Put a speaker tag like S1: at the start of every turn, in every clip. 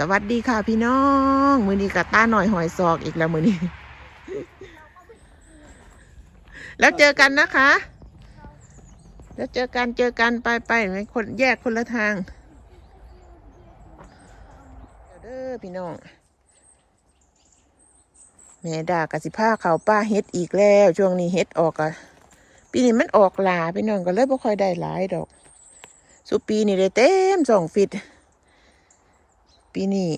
S1: สวัสดีค่ะพี่น้อง มือนี้กับต้าหน่อยหอยซอกอีกแล้วมือนี้ แล้วเจอกันนะคะ แล้วเจอกันเจอกันไปไปไม่คนแยกคนละทางเด้อพี่น้องแม่ด่ากสิผ้าเขาป้าเฮ็ดอีกแล้ว ช่วงนี้เฮ็ดออกอะปีนี้มันออกหลาพี่น้องก็เลยบ่ค่อยได้หลายดอก สุปีนี่ได้เต็มสองฟิต ปีนี้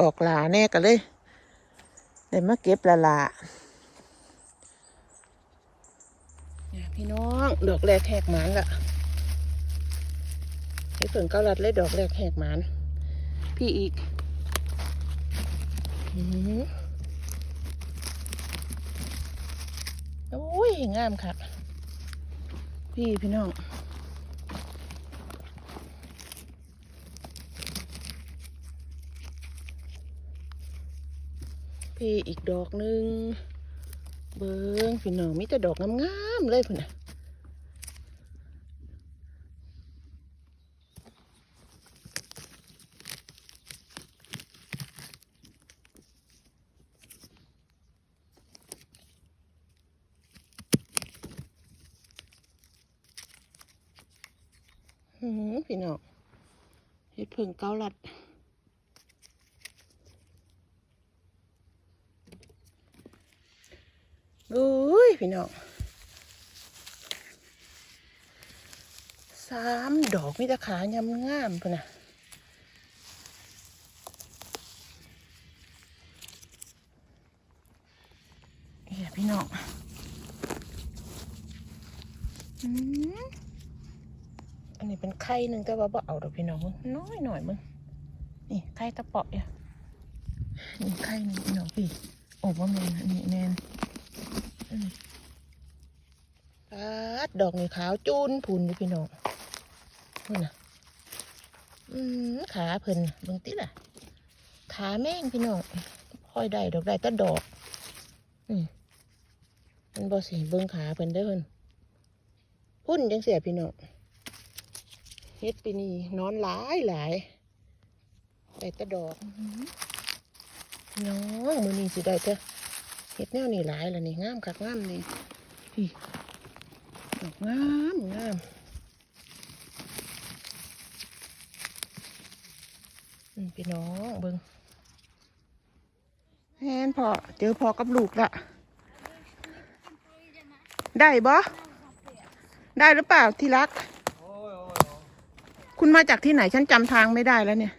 S1: ออกหลาแน่ก็เลยได้มาเก็บละละพี่น้องดอกแรกแหกหมานละให้เพิ่งเก้าลัดเลยดอกแรกแหกหมาน พี่อีกอื้อหือโอ้ยงามค่ะพี่พี่น้อง พี่อีกดอกหนึ่งเบิ้งพี่น้องมีแต่ดอกงามๆเลยพุ่นน่ะพี่น้องเฮ็ดเพิ่งเกาลัด โอ้ย พี่น้องสามดอกมีต่ขายำงามพุ่นนะเนี่ยพี่น้องอืมอันนี้เป็นไข่หนึ่งแต่ว่าบ่เอาดอกพี่น้องมึงน้อยหน่อยมึงนี่ไข่ตะเปาะเนี่ยนี่ไข่หนึ่งพี่น้องพี่โอ้ว่าแมนอันนี้แมน ปัดดอกนี่ขาวจูนพุนอยู่พี่น้องนี่นะอืมขาเพิ่นน่ะเบิ่งติล่ะ ขาแม่งพี่น้องค่อยได้ดอกได้แต่ดอกอืมมันบ่สิเบิ่งขาเพิ่นเด้อเพิ่นพุ่นจังเสียพี่น้องเฮ็ดปีนี้นอนหลายหลายได้แต่ดอกอื้อหือพี่น้องมื้อนี้สิได้แต่ เฮ็ดแนวนี้หลายแล้วนี่งามคักงามนี่พี่ดอกงามงามอืมพี่น้องเบิงแฮนพอเจอพอกับลูกละได้บ่ได้หรือเปล่าที่รัก คุณมาจากที่ไหนฉันจำทางไม่ได้แล้วเนี่ย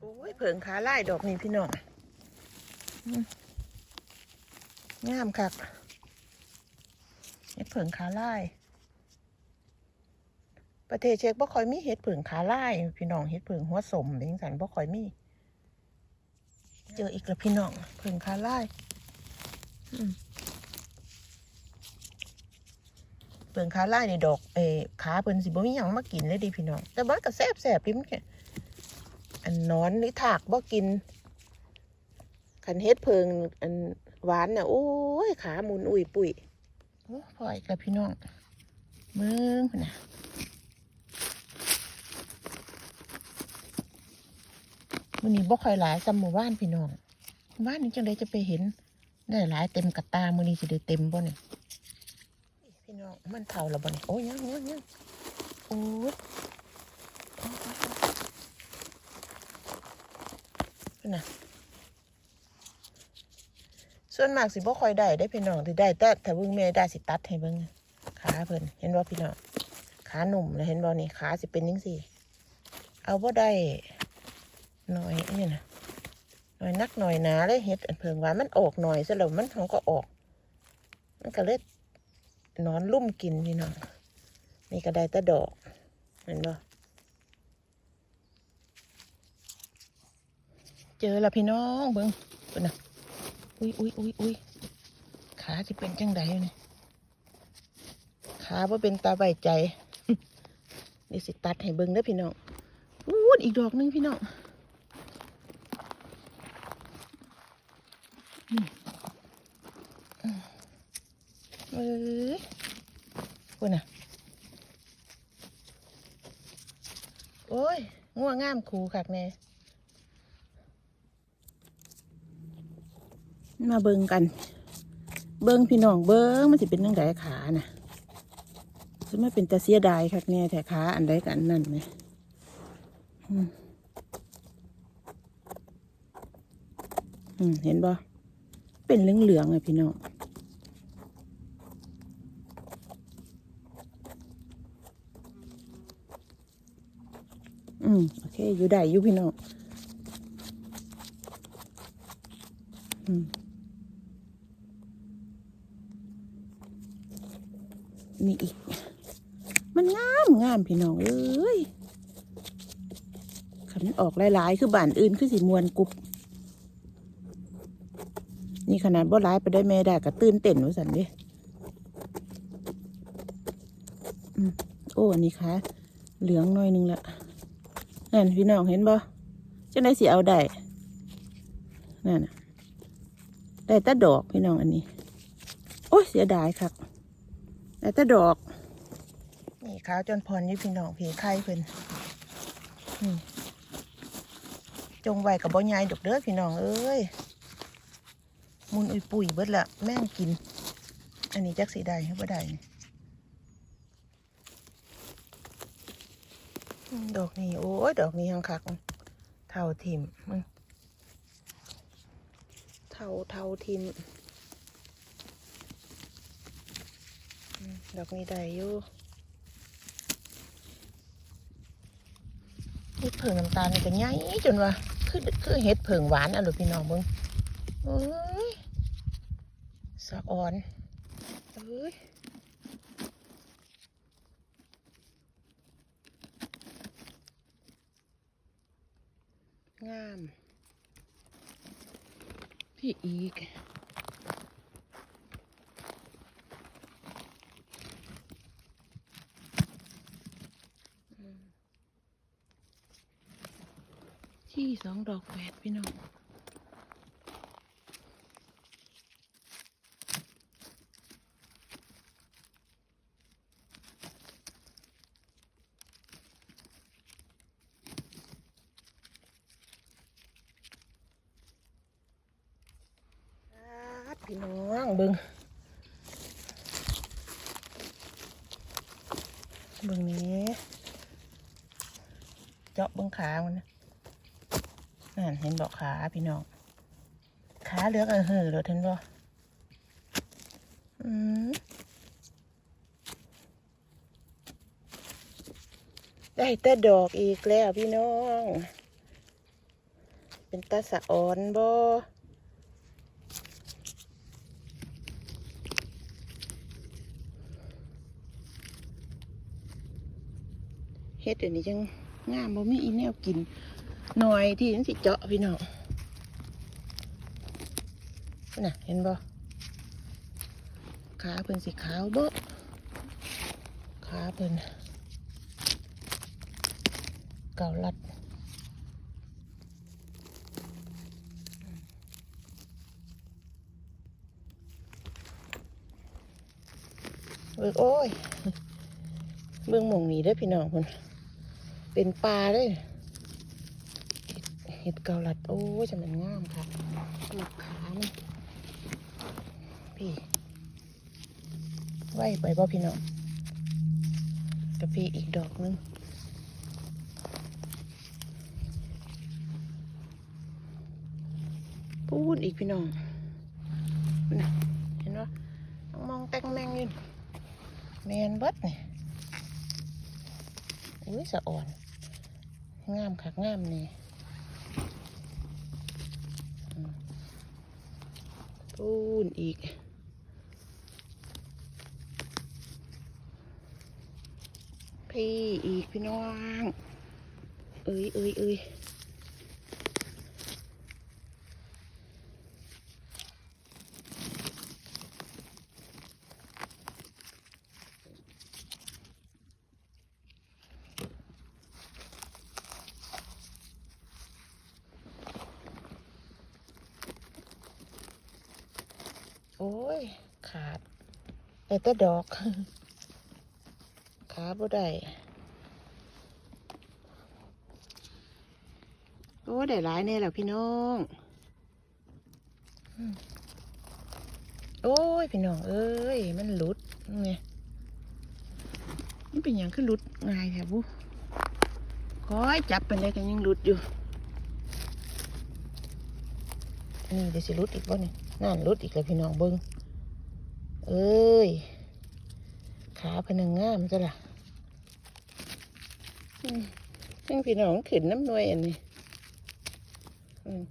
S1: โอ้ยเผิงขาไล่ดอกนี่พี่น้องอืม งามคักเห็ดเผิงขาลาย ประเทศเช็กบ่ค่อยมีเห็ดเผิงขาลาย พี่น้องเห็ดเผิงหัวสมเป็นจังสันบ่ค่อยมี เจออีกแล้วพี่น้องเผิงขาลายเผิงขาลายนี่ดอกเอขาเพิ่นสิบ่มีหยังมากินเลยดิพี่น้อง แต่มันก็แซ่บๆดิมันอันนอนหรือถากบ่กินคันเฮ็ดเพิงอัน หวานน่ะโอ้ยขาหมุนอุ้ยปุ้ยโอ้พออีกแล้วพี่น้องเมืองนะมันนี้บ่ค่อยหลายซ้ำหมู่บ้านพี่น้องบ้านนี้จังไดจะไปเห็น ได้หลายเต็มกระตามือนี้สิได้เต็มบ่เนี่ยพี่น้องมันเท่าแล้วบ่เนี่ยโอ้ยยังยังยังโอ้ยนะ ส่วนมากสิบ่ค่อยได้ได้พี่น้องที่ได้แต่ถ้าเบิ่งแม่ได้สิตัดให้เบิ่งขาเพิ่นเห็นบ่พี่น้องขาหนุ่มเห็นบ่นี่ขาสิเป็นจังซี่ เอาบ่ได้หน่อยนี่นะหน่อยนักหน่อยหนาเลยเฮ็ดเพิ่งว่ามันออกหน่อยซะแล้วมันของก็ออก มันก็เลยนอนลุ่มกินพี่น้องนี่ก็ได้แต่ดอกเห็นบ่เจอแล้วพี่น้องเบิ่งเพิ่นน่ะ อุ้ยอุ้ยอุ้ยอุ้ยขาจะเป็นจังไดเนี่ยขาว่าเป็นตาใบใจเดี๋ยวสิตัดให้เบิ่งเด้อพี่น้องอู้ดอีกดอกหนึงพี่น้องนี่อืมเอ้ยคุณน่ะ โอ้ย ง่วงงามคูคักแน่ มาเบิ่งกัน เบิ่งพี่น้องเบิ่งมันสิเป็นจังไดขาน่ะจะไม่เป็นตาเสียดายคักแน่แต่ขาอันใดกันอันนั่นไหมอืมเห็นบ่เป็นเหลืองๆอะพี่น้องอืมโอเค อยู่ได้อยู่พี่น้องอืม นี่อีก มันงามงามพี่น้องเอ้ยขันออกหลายๆ คือบ้านอื่นคือสีมวนกรุบนี่ขนาดบ่ร้ายไปได้แม่ได้ก็ตื่นเต้นว่าสันดิอืมโอ้อันนี้ค่ะ เหลืองหน่อยนึงละนั่นพี่น้องเห็นบ่จังได้สิเอาได้นั่นน่ะได้ต่ดอกพี่น้องอันนี้ โอ้ยเสียดายครับ แต่แต่ดอก นี่ขาวจนพรนี่พี่น้องผีไข่เพิ่นนี่จงไว้กับบ่ใหญ่ดอกเด้อพี่น้องเอ้ยมุนอุยปุ๋ยเบิดละแม่งกิน อันนี้จักสีได้หรือบ่ได้นี่อืมดอกนี้โอ้ยดอกนี้ยังคักเท่าทิมมึงเท่าเท่าทิม อืม ดอกนี้ได้อยู่เห็ดเผิงน้ำตาลนี่ก็ใหญ่จนว่าคือคือเห็ดเผิงหวานอะลูกพี่น้องเบิ้งเอ้ยสะอ่อนเอ้ยงาม พี่อีก ที่สองดอกแฝดพี่น้องพี่น้องเบิงเบิงนี้ เจาะเบิงขามันนะ นั่นเห็นบอกขาพี่น้อง ขาเหลือกเออเหือเลยเห็นบ่อืมได้แต่ดอกอีกแล้วพี่น้อง เป็นตาสะอ่อนบ่เฮ็ดอันนี้จังงามบ่มีอีแนวกิน หน่อยที่มันสิเจาะพี่น้องน่ะเห็นบ่ขาเพิ่นสีขาวบ่ขาเพิ่นเก่าลัดเบิ่งโอ้ย เบิ่งหมองนี้เด้พี่น้องคนเป็นปลาเลย ห็ดเกาลัด โอ้ยจะมันงามค่ะหนักขามันพี่ไหวไปบ่พี่น้องกาแฟอีกดอกนึงพูดอีกพี่น้องนะเห็นว่ามองแตงแมงยู่แมนเบิดนี่อุ้ยสะอ่อน งามคักงามนี่ ปูนอีก พี่อีกพี่น้อง เอ้ยเอ้ยเอ้ยโอ้ย ขาด แต่ดอก ขาบ่ได้โอ้ได้หลายเนี่ยแหละพี่น้องโอ้ยพี่น้องเอ้ย มันหลุดไงมันเป็นอย่างขึ้นหลุดง่ายแถวบุคอยจับไปเลยกันยังหลุดอยู่ นี่เดี๋ยวสิหลุดอีกบ่นี่ยนั่นหลุดอีกแล้วพี่น้องเบิ้ง เอ้ย ขาพนังงามจ้ะล่ะอืมยังพี่น้องขึ้นน้ำหน่วยอันนี้อืม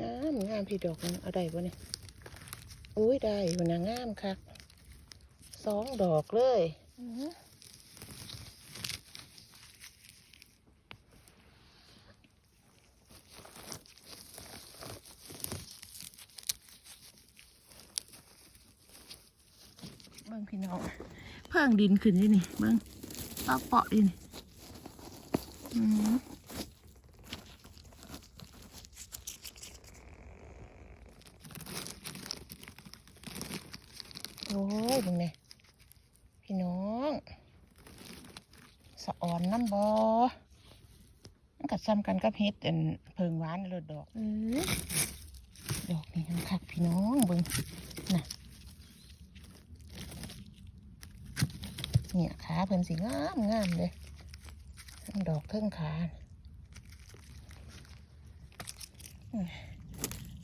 S1: งามงามพี่ดอกมันเอาได้บ่เนี่ยอุ้ยได้อยู่นะงามคักสองดอกเลยอื้อหือเบิ่งพี่น้องเพิ่งดินขึ้นนี่นี่เบิ่งปอกเปาะดินอืมโอ้ยเบิ่งเนี่ยพี่น้อง สะอ่อนน้ำบอมันกัดซ้ำกันกับเฮ็ดอันเพิงหวานเลยดอก เออดอกนี่คักพี่น้องเบิ่งน่ะ เนี่ยขาเพิ่นสีงามงามเลยทั้งดอกทั้งขาน่ะ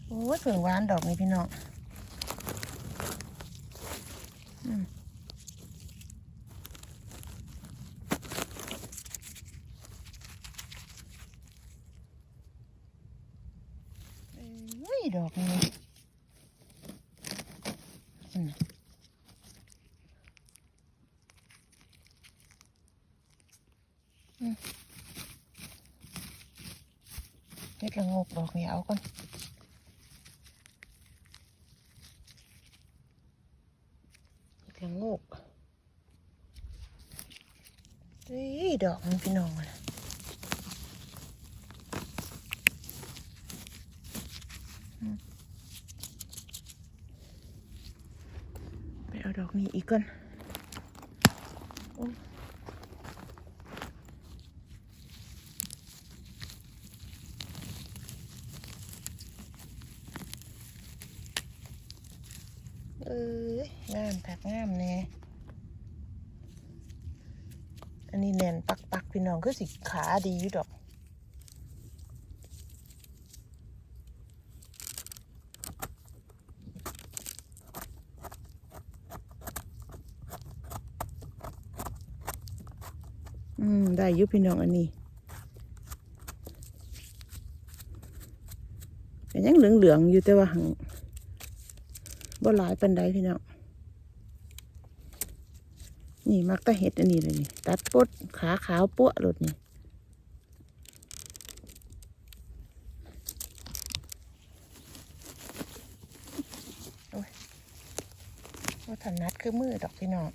S1: โอ้ยเพิ่งหวานดอกนี่พี่น้องอืมเอ้ยดอกนี่อืม เฮ็ด ละโงกดอกนี้เอาก่อนเฮ็ดละโงกเฮ้ยดอกมันพี่น้องอะนะอืมไปเอาดอกนี้อีกก่อนโอ้ยเอ้ย งามถักงามแน่อันนี้แน่นปักปักพี่น้องคือสิขาดีอยู่ดอกอืม ได้ยุพี่น้องอันนี้แต่ยังเหลืองๆอยู่แต่ว่าหังบ่หลายปันใดพี่น้อง นี่มักตะเห็ดอันนี้เลยนี่ ตัดปดขาขาวปั้วหลดนี่โอ้ยว่าถนัดคือมือดอกพี่น้อง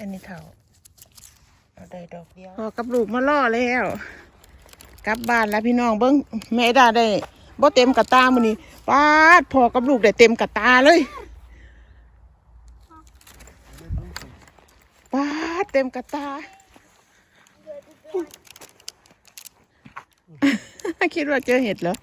S1: อันนี้เท่าเอาได้ดอกเดียวพอกับลูกมาล่อแล้ว กลับบ้านแล้วพี่น้องเบิ้งแม่ดาได้บ่เต็มกระตามือนี้ป้าดพอกับลูกได้เต็มกระตาเลยป้าดเต็มกระตาคิดว่าเจอเห็ดเหรอ